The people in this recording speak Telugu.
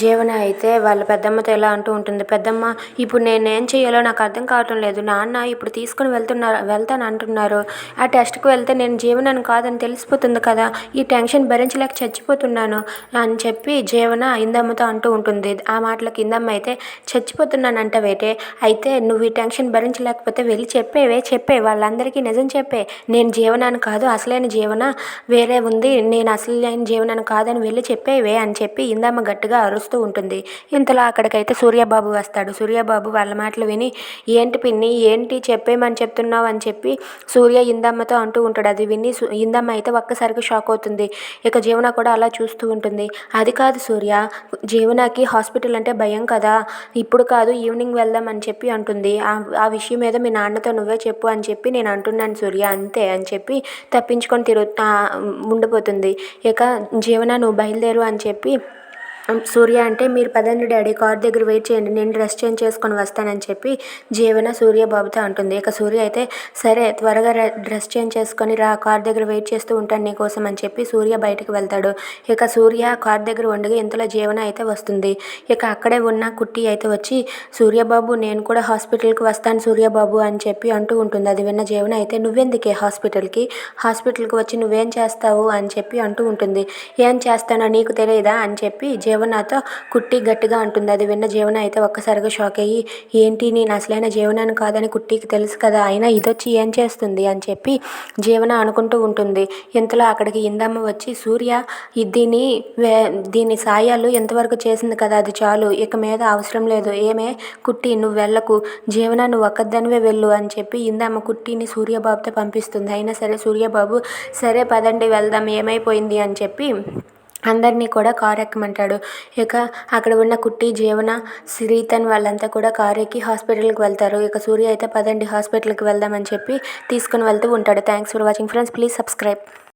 జీవన అయితే వాళ్ళ పెద్దమ్మతో ఇలా అంటూ ఉంటుంది పెద్దమ్మ ఇప్పుడు నేను ఏం చేయాలో నాకు అర్థం కావటం లేదు నాన్న ఇప్పుడు తీసుకుని వెళ్తున్నారు వెళ్తాను అంటున్నారు. ఆ టెస్ట్కి వెళ్తే నేను జీవనని కాదని తెలిసిపోతుంది కదా ఈ టెన్షన్ భరించలేక చచ్చిపోతున్నాను అని చెప్పి జీవన ఇందమ్మతో అంటూ ఉంటుంది. ఆ మాటలకు ఇందమ్మ అయితే చచ్చిపోతున్నాను అంటవేటే అయితే నువ్వు ఈ టెన్షన్ భరించలేకపోతే వెళ్ళి చెప్పేవే చెప్పే వాళ్ళందరికీ నిజం చెప్పే నేను జీవనాన్ని కాదు అసలైన జీవన వేరే ఉంది నేను అసలైన జీవనాన్ని కాదని వెళ్ళి చెప్పేవే అని చెప్పి ఇందమ్మ గట్టిగా అరుస్తూ ఉంటుంది. ఇంతలో అక్కడికైతే సూర్యబాబు వస్తాడు. సూర్యబాబు వాళ్ళ మాటలు విని ఏంటి పిన్ని ఏంటి చెప్పేమని చెప్తున్నావు? అని చెప్పి సూర్య ఇందమ్మతో అంటూ ఉంటాడు. అది విని ఇందమ్మ అయితే ఒక్కసారిగా షాక్ అవుతుంది. ఇక జీవన కూడా అలా చూస్తూ ఉంటుంది. అది కాదు సూర్య జీవనకి హాస్పిటల్ అంటే భయం కదా. ఇప్పుడు కాదు ఈవినింగ్ వెళ్దాం అని చెప్పి అంటుంది. ఆ విషయం మీద మీ నాన్నతో నువ్వే చెప్పు అని చెప్పి నేను అంటున్నాను సూర్య. అంతే అని చెప్పి తప్పించుకొని తిరుగు ఉండిపోతుంది. ఇక జీవన నువ్వు బయలుదేరు అని చెప్పి సూర్య అంటే మీరు పదండి డాడీ కార్ దగ్గర వెయిట్ చేయండి నేను డ్రెస్ చేంజ్ చేసుకొని వస్తానని చెప్పి జీవన సూర్య బాబుతో అంటుంది. ఇక సూర్య అయితే సరే త్వరగా డ్రెస్ చేంజ్ చేసుకొని రా కార్ దగ్గర వెయిట్ చేస్తూ ఉంటాను నీకోసం అని చెప్పి సూర్య బయటకు వెళ్తాడు. ఇక సూర్య కార్ దగ్గర ఉండగా ఇంతలో జీవన అయితే వస్తుంది. ఇక అక్కడే ఉన్న కుట్టి అయితే వచ్చి సూర్యబాబు నేను కూడా హాస్పిటల్కి వస్తాను సూర్యబాబు అని చెప్పి అంటూ ఉంటుంది. అది విన్న జీవన అయితే నువ్వెందుకే హాస్పిటల్కి? హాస్పిటల్కి వచ్చి నువ్వేం చేస్తావు అని చెప్పి అంటూ ఉంటుంది. ఏం చేస్తానో నీకు తెలియదా అని చెప్పి జీవనతో కుట్టి గట్టిగా అంటుంది. అది విన్న జీవన అయితే ఒక్కసారిగా షాక్ అయ్యి ఏంటి నేను అసలైన జీవనాన్ని కాదని కుట్టికి తెలుసు కదా అయినా ఇదొచ్చి ఏం చేస్తుంది? అని చెప్పి జీవన అనుకుంటూ ఉంటుంది. ఇంతలో అక్కడికి ఇందమ్మ వచ్చి సూర్య దీని దీని సాయాలు ఎంతవరకు చేసింది కదా అది చాలు ఇక మీద అవసరం లేదు. ఏమే? కుట్టి నువ్వు వెళ్ళకు. జీవన నువ్వు ఒక్కదానివే వెళ్ళు అని చెప్పి ఇందమ్మ కుట్టిని సూర్యబాబుతో పంపిస్తుంది. అయినా సరే సూర్యబాబు సరే పదండి వెళ్దాం ఏమైపోయింది? అని చెప్పి అందరినీ కూడా కారు ఎక్కమంటాడు. ఇక అక్కడ ఉన్న కుట్టి జీవన శ్రీతన్ వాళ్ళంతా కూడా కారు ఎక్కి హాస్పిటల్కి వెళ్తారు. ఇక సూర్య అయితే పదండి హాస్పిటల్కి వెళ్దామని చెప్పి తీసుకుని వెళ్తూ ఉంటాడు. Thanks for watching friends please subscribe